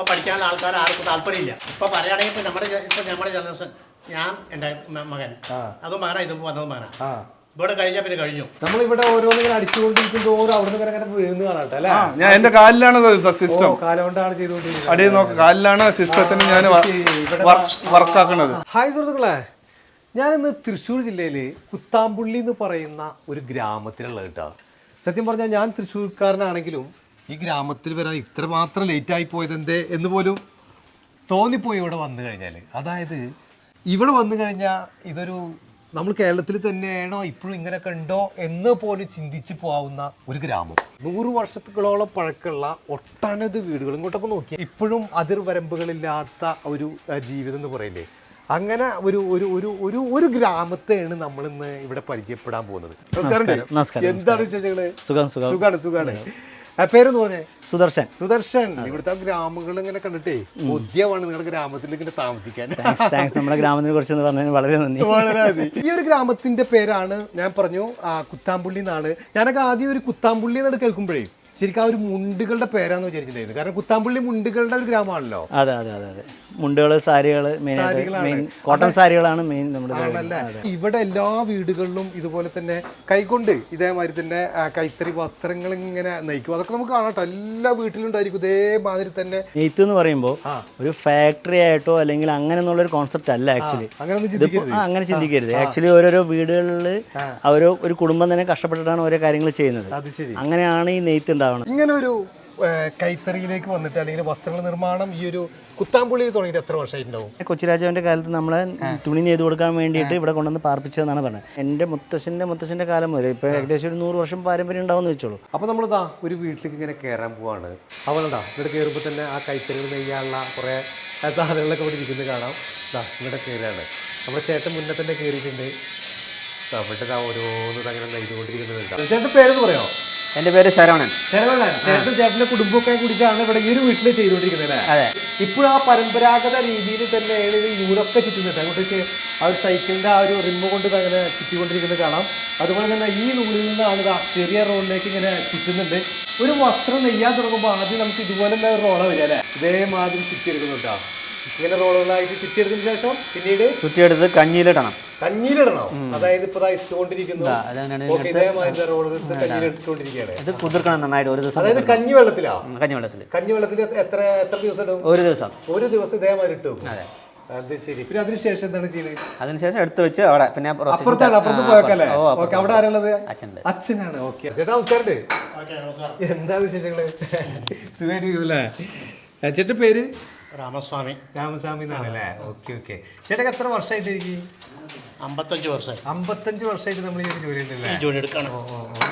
ഇപ്പൊ പഠിക്കാനുള്ള ആൾക്കാർ ആർക്കും താല്പര്യമില്ല. ഇപ്പം പറയുകയാണെങ്കിൽ ഇപ്പം നമ്മുടെ ഇപ്പം നമ്മുടെ ജനറേഷൻ ഞാൻ എന്റെ മകൻ. അതും മകനാ ഇതും വന്നത് മകനാ ആ. ഇവിടെ കഴിഞ്ഞാൽ പിന്നെ കഴിഞ്ഞു. നമ്മളിവിടെ ഓരോന്നിങ്ങനെ അടിച്ചുകൊണ്ടിരിക്കും തോറും അവിടെ നിന്ന് ഇങ്ങനെ വീഴുന്ന കാണട്ടെ അല്ലേ? ഞാൻ എന്റെ കാലിലാണ് സിസ്റ്റം ഓ, കാലം കൊണ്ടാണ് ചെയ്തുകൊണ്ടിരിക്കുന്നത്. അടിയിൽ നോക്ക് കാലിലാണ് സിസ്റ്റത്തിന് ഞാൻ വർക്കാക്കുന്നത് ഹായ് സുഹൃത്തുക്കളെ ഞാനിന്ന് തൃശ്ശൂർ ജില്ലയിൽ കുത്താമ്പുള്ളി എന്ന് പറയുന്ന ഒരു ഗ്രാമത്തിലുള്ള കേട്ടോ സത്യം പറഞ്ഞാൽ ഞാൻ തൃശ്ശൂർക്കാരനാണെങ്കിലും ഈ ഗ്രാമത്തിൽ വരാൻ ഇത്ര മാത്രം ലേറ്റ് ആയി പോയത് എന്തേ എന്ന് പോലും തോന്നിപ്പോയി ഇവിടെ വന്നു കഴിഞ്ഞാൽ അതായത് ഇവിടെ വന്നു കഴിഞ്ഞാൽ ഇതൊരു നമ്മൾ കേരളത്തിൽ തന്നെയാണോ ഇപ്പോഴും ഇങ്ങനെയൊക്കെ ഉണ്ടോ എന്ന് പോലും ചിന്തിച്ച് പോവുന്ന ഒരു ഗ്രാമം. നൂറ് വർഷത്തോളം പഴക്കമുള്ള ഒട്ടനവധി വീടുകൾ ഇങ്ങോട്ടൊക്കെ നോക്കി ഇപ്പോഴും അതിർവരമ്പുകളില്ലാത്ത ഒരു ജീവിതം എന്ന് പറയില്ലേ. അങ്ങനെ ഒരു ഒരു ഒരു ഒരു ഒരു ഗ്രാമത്തെയാണ് നമ്മൾ ഇന്ന് ഇവിടെ പരിചയപ്പെടാൻ പോകുന്നത്. എന്താണ് വിശേഷങ്ങൾ? സുഖം സുഖം. സുഖാണ് സുഖാണ്. പേരെന്ന് പറഞ്ഞേ. സുദർശൻ. സുദർശൻ. ഇവിടുത്തെ ഗ്രാമങ്ങൾ ഇങ്ങനെ കണ്ടിട്ടേ ഉദ്യമാണ് നിങ്ങളുടെ ഗ്രാമത്തിൽ ഇങ്ങനെ താമസിക്കാൻ. നമ്മുടെ ഗ്രാമത്തിനെ കുറിച്ച് പറഞ്ഞതിന് വളരെ നന്ദി. വളരെ നന്ദി. ഈ ഒരു ഗ്രാമത്തിന്റെ പേരാണ് ഞാൻ പറഞ്ഞു ആ, കുത്താമ്പുള്ളി എന്നാണ്. ഞാനൊക്കെ ആദ്യം ഒരു കുത്താമ്പുള്ളി എന്നാണ് കേൾക്കുമ്പോഴേ ശരിക്കും ആ ഒരു മുണ്ടുകളുടെ പേരാന്ന് വിചാരിച്ചിട്ടുണ്ടായിരുന്നു. കാരണം കുത്താമ്പള്ളി മുണ്ടുകളുടെ ഒരു ഗ്രാമമാണല്ലോ. അതെ അതെ അതെ അതെ. മുണ്ടുകൾ സാരികൾ മെയിൻ കോട്ടൺ സാരികളാണ്. മെയിൻ നമ്മുടെ. ഇവിടെ എല്ലാ വീടുകളിലും ഇതുപോലെ തന്നെ കൈകൊണ്ട് ഇതേമാതിരി തന്നെ കൈത്തറി വസ്ത്രങ്ങൾ ഇങ്ങനെ നയിക്കും. അതൊക്കെ നമുക്ക് കാണാട്ടോ എല്ലാ വീട്ടിലും ഉണ്ടായിരിക്കും ഇതേമാതിരി തന്നെ. നെയ്ത്ത് എന്ന് പറയുമ്പോൾ ഒരു ഫാക്ടറി ആയിട്ടോ അല്ലെങ്കിൽ അങ്ങനെ ഉള്ള ഒരു കോൺസെപ്റ്റ് അല്ല ആക്ച്വലി അങ്ങനെ ചിന്തിക്കരുത്. ആക്ച്വലി ഓരോരോ വീടുകളിൽ ഓരോ ഒരു കുടുംബം തന്നെ കഷ്ടപ്പെട്ടിട്ടാണ് ഓരോ കാര്യങ്ങൾ ചെയ്യുന്നത്. അങ്ങനെയാണ് ഈ നെയ്ത്ത് ഉണ്ടാവുന്നത് ഇങ്ങനെ ഒരു കൈത്തറിയിലേക്ക് വന്നിട്ട് അല്ലെങ്കിൽ വസ്ത്രങ്ങൾ നിർമ്മാണം ഈ ഒരു കുത്താമ്പുള്ളിയിൽ തുടങ്ങിയിട്ട് എത്ര വർഷമായിട്ടുണ്ടാവും? കൊച്ചിരാജാവിന്റെ കാലത്ത് നമ്മളെ തുണി നെയ്ത് കൊടുക്കാൻ വേണ്ടിയിട്ട് ഇവിടെ കൊണ്ടുവന്ന് പാർപ്പിച്ചതെന്നാണ് പറഞ്ഞത്. എന്റെ മുത്തശ്ശന്റെ മുത്തശ്ശന്റെ കാലം മുതൽ ഇപ്പോൾ ഏകദേശം ഒരു നൂറ് വർഷം പാരമ്പര്യം ഉണ്ടാവുമെന്ന് വെച്ചോളൂ. അപ്പോൾ നമ്മളിതാ ഒരു വീട്ടിലേക്ക് ഇങ്ങനെ കയറാൻ പോവാണ്. അവളതാ ഇവിടെ കയറുമ്പോൾ തന്നെ ആ കൈത്തറികൾ നെയ്യാനുള്ള കുറേ സാധനങ്ങളൊക്കെ ഇവിടെ ഇരിക്കുന്നത് കാണാം. ദാ ഇവിടെ കയറുകയാണ് നമ്മുടെ ചേട്ടൻ മുന്നേ തന്നെ കയറിയിട്ടുണ്ട് ദാ ഓരോന്നും ഓരോന്ന് അങ്ങനെ നെയ്തുകൊണ്ടിരിക്കുന്നുണ്ട്. ചേട്ടന്റെ പേരെന്ന് പറയോ എന്റെ പേര് ശരവണൻ. ശരവണൻ. ചേട്ടൻ ചേട്ടന്റെ കുടുംബമൊക്കെ കൂടിയിട്ടാണ് ഇവിടെ ഈ ഒരു വീട്ടിൽ ചെയ്തുകൊണ്ടിരിക്കുന്നത് അല്ലേ? അതെ. ഇപ്പോഴും ആ പരമ്പരാഗത രീതിയിൽ തന്നെ ഇത് നൂലൊക്കെ ചുറ്റുന്നത് അങ്ങോട്ടേക്ക് ആ ഒരു സൈക്കിളിന്റെ ആ ഒരു റിമ്മ് കൊണ്ട് അങ്ങനെ ചുറ്റിക്കൊണ്ടിരിക്കുന്നത് കാണാം. അതുപോലെ തന്നെ ഈ നൂലിൽ നിന്നാണ് ഇത് ആ ചെറിയ റോളിലേക്ക് ഇങ്ങനെ ചുറ്റുന്നുണ്ട്. ഒരു വസ്ത്രം നെയ്യാൻ തുടങ്ങുമ്പോൾ ആദ്യം നമുക്ക് ഇതുപോലെ തന്നെ റോള വരിക അല്ലേ? ഇതേമാതിരി ചുറ്റിയെടുക്കുന്നുണ്ടോ ഇങ്ങനെ റോളുകളായിട്ട് ചുറ്റിയെടുത്തതിന് ശേഷം പിന്നീട് ചുറ്റിയെടുത്ത് കഞ്ഞിയിലിടണം. കഞ്ഞിയിലിടണോ? അതായത് ഇപ്പൊ ഇട്ടുകൊണ്ടിരിക്കുന്നു. ഇത് കുതിർക്കണം നന്നായിട്ട് ഒരു ദിവസം അതായത് കഞ്ഞി വെള്ളത്തിലാ കഞ്ഞി വെള്ളത്തിൽ കഞ്ഞി വെള്ളത്തിൽ എത്ര എത്ര ദിവസം ഇടും? ഒരു ദിവസം. ഒരു ദിവസം ഇതേമാതിരി ഇട്ട് വെക്കും. അത്. ശരി. പിന്നെ അതിനുശേഷം എന്താണ് ചെയ്യുന്നത് അതിനുശേഷം എടുത്തു വെച്ച് അവിടെ പിന്നെ അപ്പുറത്താണ് അപ്പുറത്ത് പോയക്കല്ലേ. ഓക്കെ അവിടെ ആരുള്ളത് അച്ഛന്റെ അച്ഛനാണ്. ഓക്കെ ചേട്ടാ നമസ്കാരം ഓക്കെ നമസ്കാരം. എന്താ വിശേഷങ്ങൾ? സുഖമായിട്ടിരിക്കുന്നല്ലേ ചേട്ടന്റെ പേര്? രാമസ്വാമി. രാമസ്വാമി എന്നാണ് അല്ലേ? Okay okay. ചേട്ടക്ക് എത്ര വർഷമായിട്ടിരിക്കും അമ്പത്തഞ്ച് വർഷമായി. അമ്പത്തഞ്ച് വർഷമായിട്ട് നമ്മൾ ഈ ഒരു ജോലി ഉണ്ടല്ലേ ജോലി എടുക്കണം.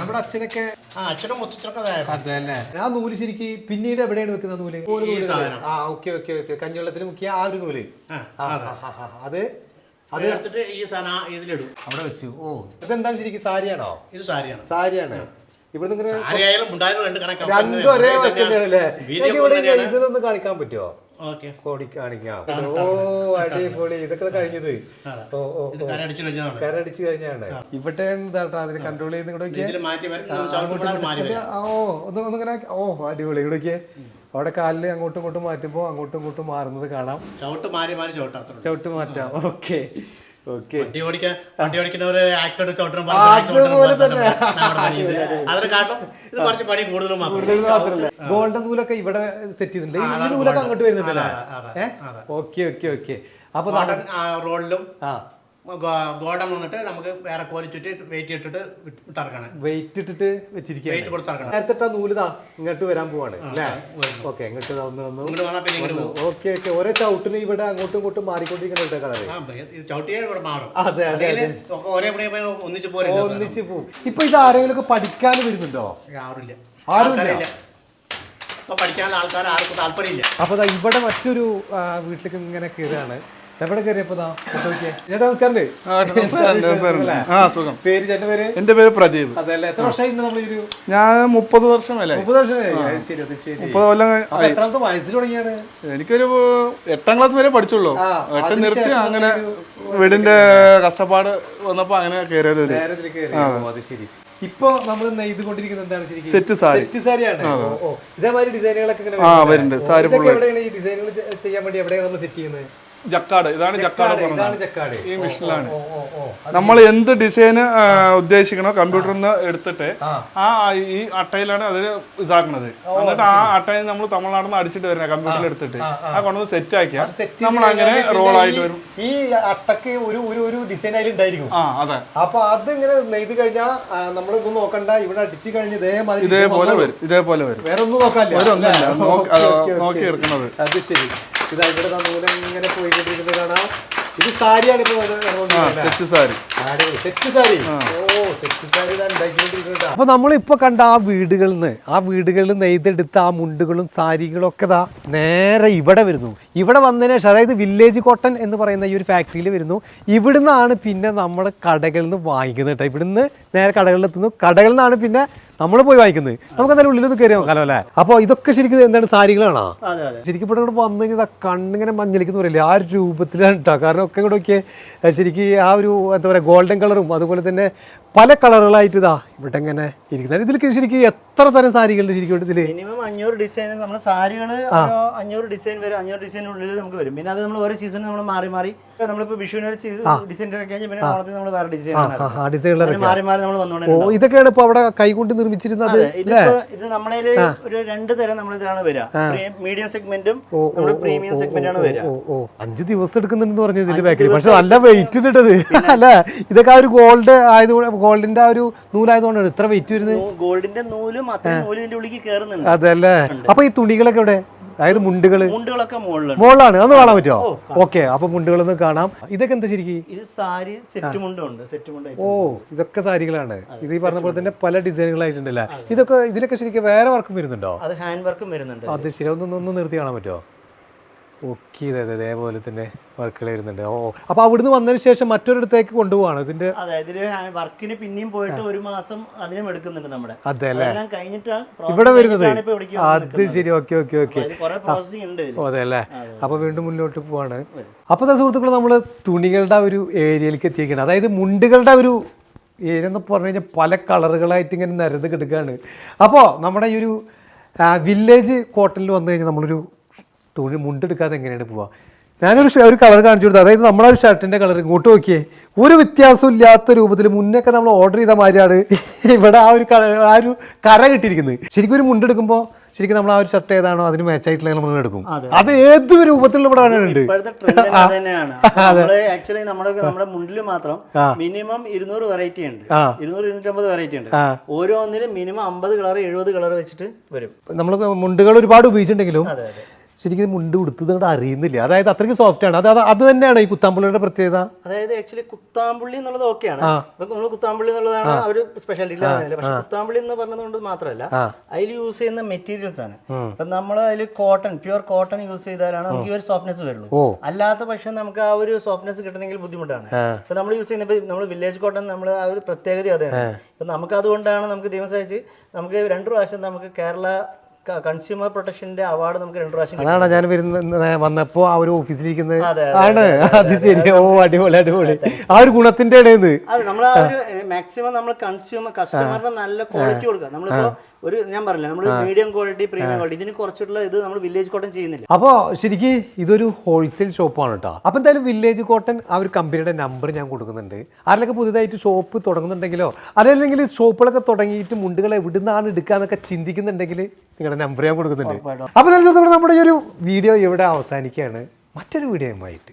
നമ്മുടെ അച്ഛനൊക്കെ ആ അച്ഛനും മുത്തച്ഛനൊക്കെ അതായിരുന്നു. അതെ അല്ലേ ആ നൂൽ ശരിക്ക് പിന്നീട് എവിടെയാണ് വെക്കുന്ന നൂൽ. ആ ഓക്കെ ഓക്കെ ഓക്കെ. കഞ്ഞിവെള്ളത്തിൽ മുക്കിയ ആ ഒരു നൂൽ. അത്. അത് എടുത്തിട്ട് ഈ സാധനം ഇതിലിടും. അവിടെ വെച്ചു. ഓ ഇതെന്താണ് ശരിക്കും സാരിയാണോ? ഇത് സാരിയാണ്. സാരിയാണ്. ഇവിടെ രണ്ട് ഒരേ ഇവിടെ ഇതൊന്ന് കാണിക്കാൻ പറ്റുമോ? കോടി കാണിക്കാം ഓ അടിപൊളി ഇതൊക്കെ കഴിഞ്ഞത് ഓ ഓ കരടിച്ചു കഴിഞ്ഞാണ് ഇവിടെ എന്താട്ടാ അതിന് കൺട്രോൾ ചെയ്യുന്ന ഇവിടെ ഓ ഒന്ന് ഒന്നിങ്ങനെ ഓ അടിപൊളി ഇവിടേക്ക് അവിടെ കാലിൽ അങ്ങോട്ടും ഇങ്ങോട്ടും മാറ്റുമ്പോൾ അങ്ങോട്ടും ഇങ്ങോട്ടും മാറുന്നത് കാണാം ചവിട്ട് മാറി മാറി ചവിട്ടാത്ര ചവിട്ട് മാറ്റാം ഓക്കെ വണ്ടി ഓടിക്കാൻ വണ്ടി ഓടിക്കുന്നവര് ആക്സിഡന്റ്. അതിന് ഇത് കുറച്ച് പണി കൂടുതലും ഗോൾഡൻ നൂലൊക്കെ ഇവിടെ സെറ്റ് ചെയ്തിട്ടുണ്ട്. ഈ നൂലൊക്കെ അങ്ങോട്ട് വരുന്നുണ്ടല്ലേ? Okay okay okay. അപ്പൊ റോഡിലും ആ ഗോൾഡൻ വന്നിട്ട് നമുക്ക് വേറെ കോലി ചുറ്റി വെയിറ്റ് ഇട്ടിട്ട് ഇട്ടിറക്കണം വെയിറ്റ് ഇട്ടിട്ട് വെച്ചിരിക്കുക വെയിറ്റ് കൊടുത്തിറക്കണം നേരത്തെ ഇട്ട നൂൽ ഇങ്ങോട്ട് വരാൻ പോവാണ് അല്ലേ? ഓക്കെ ഇങ്ങോട്ട് ദാ ഒന്ന് വന്നു ഇങ്ങോട്ട് വന്നാൽ പിന്നെ ഇങ്ങോട്ട് പോകും. ഓക്കെ ഓക്കെ ഓരോ ചവിട്ടിന് ഇവിടെ അങ്ങോട്ടും ഇങ്ങോട്ടും മാറിക്കൊണ്ടിരിക്കുന്നുണ്ട് കളറ്. ആ, ചവിട്ടിയാൽ ഇവിടെ മാറും. അതെ, അതെ, ഒരേ ഒന്നിച്ച് പോരില്ല ഒന്നിച്ച് പോവും. ഇപ്പൊ ഇത് ആരെങ്കിലും ഒക്കെ പഠിക്കാൻ വരുന്നുണ്ടോ? ആരുമില്ല. ആരുമില്ല? പഠിക്കാനുള്ള ആൾക്കാർ ആർക്കും താല്പര്യമില്ല. അപ്പൊ ഇവിടെ മറ്റൊരു വീട്ടിലേക്ക് ഇങ്ങനെ കയറുകയാണ് എവിടെ കയറിയപ്പോ ചേട്ടാ നമസ്കാരം പേര് ചേട്ടന്റെ പേര്? എന്റെ പേര് പ്രദീപ്. അതല്ലേ എത്ര വർഷമായിട്ട് നമ്മൾ ഒരു ഞാൻ മുപ്പത് വർഷം അല്ലേ മുപ്പത് അത് ശരി ശരി. മുപ്പത് കൊല്ലം എത്രാമത്തെ വയസ്സിൽ തുടങ്ങിയാണ്? എനിക്കൊരു എട്ടാം ക്ലാസ് വരെ പഠിച്ചുള്ളൂ. എട്ട് നിർത്തി അങ്ങനെ വീടിന്റെ കഷ്ടപ്പാട് വന്നപ്പോ അങ്ങനെ കയറിയത് അത് ശരി. ഇപ്പൊ നമ്മൾ നെയ്തുകൊണ്ടിരിക്കുന്നത് എന്താണ് ശരിക്കും? സെറ്റ് സാരി. സെറ്റ് സാരിയാണ്. ഇതേമാതിരി ഡിസൈനുകളൊക്കെ ഇങ്ങനെ ആ, വരുന്നുണ്ട്. സാരി എവിടെയാണ് ഈ ഡിസൈനുകൾ ചെയ്യാൻ വേണ്ടി എവിടെയാണ് നമ്മൾ സെറ്റ് ചെയ്യുന്നത്? ജക്കാട്. ഇതാണ് ജക്കാട് പറഞ്ഞത്. ഈ മെഷീനിലാണ്. നമ്മൾ എന്ത് ഡിസൈന് ഉദ്ദേശിക്കണോ കമ്പ്യൂട്ടറിൽ നിന്ന് എടുത്തിട്ട് ആ. ഈ അട്ടയിലാണ് അതിൽ ഇതാക്കണത് എന്നിട്ട് ആ അട്ടയിൽ നമ്മൾ തമിഴ്നാട്ടിൽ നിന്ന് അടിച്ചിട്ട് വരുന്ന കമ്പ്യൂട്ടറിൽ എടുത്തിട്ട് ആ കൊണ്ടുവന്ന് സെറ്റ് ആക്കിയാൽ നമ്മൾ അങ്ങനെ റോൾ ആയിട്ട് വരും. ഈ അട്ടക്ക് ഒരു ഒരു ഒരു ഡിസൈൻ അതിൽ ഉണ്ടായിരിക്കും. ആ അതെ. അപ്പൊ അത് ഇങ്ങനെ നെയ്ത് കഴിഞ്ഞാൽ നമ്മളിതൊന്നും നോക്കണ്ട. ഇവിടെ അടിച്ചു കഴിഞ്ഞ ഇതേമാതിരി ഇതേപോലെ. വരും. ഇതേപോലെ വരും. വേറെ ഒന്നും നോക്കാനില്ല വേറെ നോക്കി- ഓക്കേ, ആ, ഓക്കേ, ഓക്കേ. നോക്കി എടുക്കുന്നത്. അത് ശരി. ഇതാ ഇവിടെ നൂൽ ഇങ്ങനെ പോയിക്കൊണ്ടിരിക്കുന്നത് കാണാം. ഇത് സാരിയാണ് അപ്പൊ നമ്മളിപ്പോ കണ്ട ആ വീടുകളിൽ നിന്ന് ആ വീടുകളിൽ നെയ്തെടുത്ത ആ മുണ്ടുകളും സാരികളും ഒക്കെ ദാ നേരെ ഇവിടെ വരുന്നു. ഇവിടെ വന്നതിന് ശേഷം അതായത് വില്ലേജ് കോട്ടൺ എന്ന് പറയുന്ന ഈ ഒരു ഫാക്ടറിയിൽ വരുന്നു. ഇവിടുന്നാണ് പിന്നെ നമ്മൾ കടകളിൽ നിന്ന് വാങ്ങിക്കുന്നത് കേട്ടോ. ഇവിടുന്ന് നേരെ കടകളിൽ എത്തുന്നു കടകളിൽ നിന്നാണ് പിന്നെ നമ്മൾ പോയി വാങ്ങിക്കുന്നത്. നമുക്ക് എന്തായാലും ഉള്ളിലൊന്ന് കയറി നോക്കാലോ അല്ലേ? അപ്പോൾ ഇതൊക്കെ ശരിക്കും എന്താണ് സാരികളാണോ? ശരിക്കും ഇവിടെ ഇവിടെ വന്നു കഴിഞ്ഞാൽ കണ്ണിങ്ങനെ മഞ്ഞളിക്കുന്ന പറയില്ലേ ആ ഒരു രൂപത്തിലാണ് കേട്ടോ കാരണം ഒക്കെ ഇവിടെ ഒക്കെ ശരിക്കും ആ ഒരു എന്താ പറയുക ഗോൾഡൻ കളറും അതുപോലെ തന്നെ പല കളറുകളായിട്ട് ഇതാ ഇവിടെ ഇങ്ങനെ ഇരിക്കുന്നത്. ഇതിൽ ശരിക്കും എത്ര തരം സാരികളുണ്ട് ശരിക്കും ഇതിൽ മിനിമം അഞ്ഞൂറ് ഡിസൈൻ നമ്മുടെ സാരികൾ അഞ്ഞൂറ് ഡിസൈൻ വരും. അഞ്ഞൂറ് ഡിസൈനുള്ളിൽ നമുക്ക് വരും. പിന്നെ അത് നമ്മൾ ഓരോ സീസൺ നമ്മൾ മാറി മാറി. നമ്മളിപ്പോ വിഷുവിന് ഒരു സീസൺ ഡിസൈൻ കഴിഞ്ഞാൽ പിന്നെ ഓണത്തിന് നമ്മൾ വേറെ ഡിസൈൻ ഡിസൈനുകൾ മാറി മാറി നമ്മൾ ഓ ഇതൊക്കെയാണ് ഇപ്പോൾ അവിടെ കൈകൊണ്ട് നിർമ്മിച്ചിരുന്നത്? ഇത് നമ്മളെ ഒരു രണ്ട് തരം നമ്മൾ വരിക മീഡിയം സെഗ്മെന്റും പ്രീമിയം സെഗ്മെന്റാണ് വരിക അഞ്ച് ദിവസം എടുക്കുന്നുണ്ടെന്ന് പറഞ്ഞു ഇതിന്റെ ബാക്കിൽ പക്ഷെ നല്ല വെയിറ്റ് ഇട്ടത് അല്ല? ഇതൊക്കെ ആ ഒരു ഗോൾഡ് ആയതുകൊണ്ട് ഗോൾഡിന്റെ ആ ഒരു നൂലായതുകൊണ്ടാണ് ഇത്ര വെയിറ്റ് വരുന്നത്? ഗോൾഡിന്റെ നൂലും അത്രയും നൂൽ ഇതിന്റെ ഉള്ളിലേക്ക് കയറുന്നുണ്ട് അതല്ലേ? അപ്പൊ ഈ തുണികളൊക്കെ ഇവിടെ അതായത് മുണ്ടുകൾ മുണ്ടുകളൊക്കെ മുകളിലാണ് മുകളിലാണ്. അതൊന്ന് കാണാൻ പറ്റുമോ ഓക്കെ. അപ്പൊ മുണ്ടുകളൊന്ന് കാണാം. ഇതൊക്കെ എന്താ ശരിക്കും? ഇത് സാരി സെറ്റ് മുണ്ടുണ്ട്. സെറ്റ് മുണ്ട് ഓ ഇതൊക്കെ സാരികളാണ്. ഇത് ഈ പറഞ്ഞ പോലെ തന്നെ പല ഡിസൈനുകളായിട്ടുണ്ടല്ലേ ഇതൊക്കെ ഇതിലൊക്കെ ശരിക്കും വേറെ വർക്കും വരുന്നുണ്ടോ? അത് ഹാൻഡ് വർക്കും വരുന്നുണ്ട്. അത് ശരി ഒന്ന് നിർത്തി കാണാൻ പറ്റുമോ ഓക്കെ അതെ അതേപോലെ തന്നെ വർക്കുകൾ വരുന്നുണ്ട്. ഓ അപ്പൊ അവിടുന്ന് വന്നതിന് ശേഷം മറ്റൊരിടത്തേക്ക് കൊണ്ടുപോവാണ് ഇതിന്റെ? അതെ ഇതിന് വർക്കിന് പിന്നെയും പോയിട്ട് ഒരു മാസം അതിനും എടുക്കുന്നുണ്ട് നമ്മുടെ. അതെ അല്ലേ? കഴിഞ്ഞിട്ടാണ് ഇവിടെ വരുന്നത്? അത് ശരി ഓക്കെ ഓക്കെ ഓക്കെ. അതെ അല്ലേ? അപ്പൊ വീണ്ടും മുന്നോട്ട് പോവാണ്. അപ്പോൾ സുഹൃത്തുക്കൾ നമ്മൾ തുണികളുടെ ഒരു ഏരിയയിലേക്ക് എത്തിയിരിക്കുകയാണ് അതായത് മുണ്ടുകളുടെ ഒരു ഏരിയ എന്ന് പറഞ്ഞു കഴിഞ്ഞാൽ പല കളറുകളായിട്ട് ഇങ്ങനെ നിരന്ന് കിടക്കാണ്. അപ്പോൾ നമ്മുടെ ഈ ഒരു വില്ലേജ് കോട്ടണിൽ വന്നു കഴിഞ്ഞാൽ നമ്മളൊരു തുണി മുണ്ടെടുക്കാതെ എങ്ങനെയാണ് പോവുക ഞാനൊരു ഒരു കളർ കാണിച്ചു കൊടുത്തു. അതായത് നമ്മളെ ഒരു ഷർട്ടിന്റെ കളർ ഇങ്ങോട്ട് നോക്കിയേ. ഒരു വ്യത്യാസവും ഇല്ലാത്ത രൂപത്തിൽ മുന്നൊക്കെ നമ്മൾ ഓർഡർ ചെയ്ത മാതിരിയാണ് ഇവിടെ ആ ഒരു കള- ആ ഒരു കര കിട്ടിയിരിക്കുന്നത്. ശരിക്കും ഒരു മുണ്ടെടുക്കുമ്പോൾ ശരിക്കും നമ്മൾ ആ ഒരു ഷർട്ട് ഏതാണോ അതിന് മാച്ച് ആയിട്ടുള്ള നമ്മൾ എടുക്കും. അത്. ഏത് രൂപത്തിലുള്ള ഇവിടെ ഉണ്ട്. ആക്ച്വലി നമ്മുടെ നമ്മുടെ മുണ്ടിൽ മാത്രം മിനിമം ഇരുന്നൂറ് വെറൈറ്റി ഉണ്ട്. ഇരുന്നൂറ് ഇരുന്നൂറ്റമ്പത് വെറൈറ്റി ഉണ്ട്. ഓരോന്നിനും മിനിമം അമ്പത് കളർ എഴുപത് കളർ വെച്ചിട്ട് വരും. നമ്മൾ മുണ്ടുകൾ ഒരുപാട് ഉപയോഗിച്ചിട്ടുണ്ടെങ്കിലും അതെ അതെ. ശരിക്കും മുണ്ട് ഉടുത്തത് കൊണ്ട് അറിയുന്നില്ല. അതായത് അത്രയ്ക്ക് സോഫ്റ്റ് ആണ്. അത് അത് തന്നെയാണ് ഈ കുത്താമ്പുള്ളിയുടെ പ്രത്യേകത? അതായത് ആക്ച്വലി കുത്താമ്പുള്ളി എന്നുള്ളത് ഓക്കെയാണ് നമ്മൾ കുത്താമ്പുള്ളി എന്നുള്ളതാണ് ഒരു സ്പെഷ്യാലിറ്റി പക്ഷെ കുത്താമ്പുള്ളി എന്ന് പറഞ്ഞതുകൊണ്ട് മാത്രമല്ല. അതിൽ യൂസ് ചെയ്യുന്ന മെറ്റീരിയൽസ് ആണ്. ഇപ്പൊ നമ്മൾ അതിൽ കോട്ടൺ പ്യുവർ കോട്ടൺ യൂസ് ചെയ്താലാണ് നമുക്ക് ഈ ഒരു സോഫ്റ്റ്നെസ് വരുള്ളൂ. അല്ലാത്ത പക്ഷേ നമുക്ക് ആ ഒരു സോഫ്റ്റ്നെസ് കിട്ടണമെങ്കിൽ ബുദ്ധിമുട്ടാണ്. അപ്പൊ നമ്മൾ യൂസ് ചെയ്യുന്ന നമ്മൾ വില്ലേജ് കോട്ടൺ നമ്മൾ ആ ഒരു പ്രത്യേകത അതാണ്. ഇപ്പൊ നമുക്ക് അതുകൊണ്ടാണ് നമുക്ക് ദൈവം സഹിച്ച് നമുക്ക് രണ്ടു പ്രാവശ്യം നമുക്ക് കേരള കൺസ്യൂമർ പ്രൊട്ടക്ഷന്റെ അവാർഡ് നമുക്ക് രണ്ടു പ്രാവശ്യം. അതാണ് ഞാൻ വരുന്ന വന്നപ്പോ ആ ഒരു ഓഫീസിലിരിക്കുന്നത് അതെ, ആണ്. അത് ശരി. ഓ അടിപൊളി അടിപൊളി. ആ ഒരു ഗുണത്തിന്റെ ഇടയിൽ നമ്മൾ ആ. ഒരു മാക്സിമം നമ്മൾ കൺസ്യൂമർ കസ്റ്റമറിന് നല്ല ക്വാളിറ്റി കൊടുക്കുക. നമ്മളിപ്പോ ഒരു ഞാൻ പറഞ്ഞില്ല നമ്മൾ മീഡിയം ക്വാളിറ്റി പ്രീമിയം ക്വാളിറ്റി ഇതിന് കുറച്ചിട്ടുള്ള ഇത് നമ്മൾ വില്ലേജ് കോട്ടൺ ചെയ്യുന്നില്ല. അപ്പോൾ ശരിക്ക് ഇതൊരു ഹോൾസെയിൽ ഷോപ്പാണ് കേട്ടോ അപ്പോൾ എന്തായാലും വില്ലേജ് കോട്ടൺ ആ ഒരു കമ്പനിയുടെ നമ്പർ ഞാൻ കൊടുക്കുന്നുണ്ട്. ആരെങ്കിലൊക്കെ പുതിയതായിട്ട് ഷോപ്പ് തുടങ്ങുന്നുണ്ടെങ്കിലോ അതല്ലെങ്കിൽ ഷോപ്പുകളൊക്കെ തുടങ്ങിയിട്ട് മുണ്ടുകൾ എവിടുന്നാണ് എടുക്കാന്നൊക്കെ ചിന്തിക്കുന്നുണ്ടെങ്കിൽ നിങ്ങളുടെ നമ്പർ ഞാൻ കൊടുക്കുന്നുണ്ട്. അപ്പോൾ നമ്മുടെ ഈ ഒരു വീഡിയോ ഇവിടെ അവസാനിക്കുകയാണ്. മറ്റൊരു വീഡിയോയുമായിട്ട്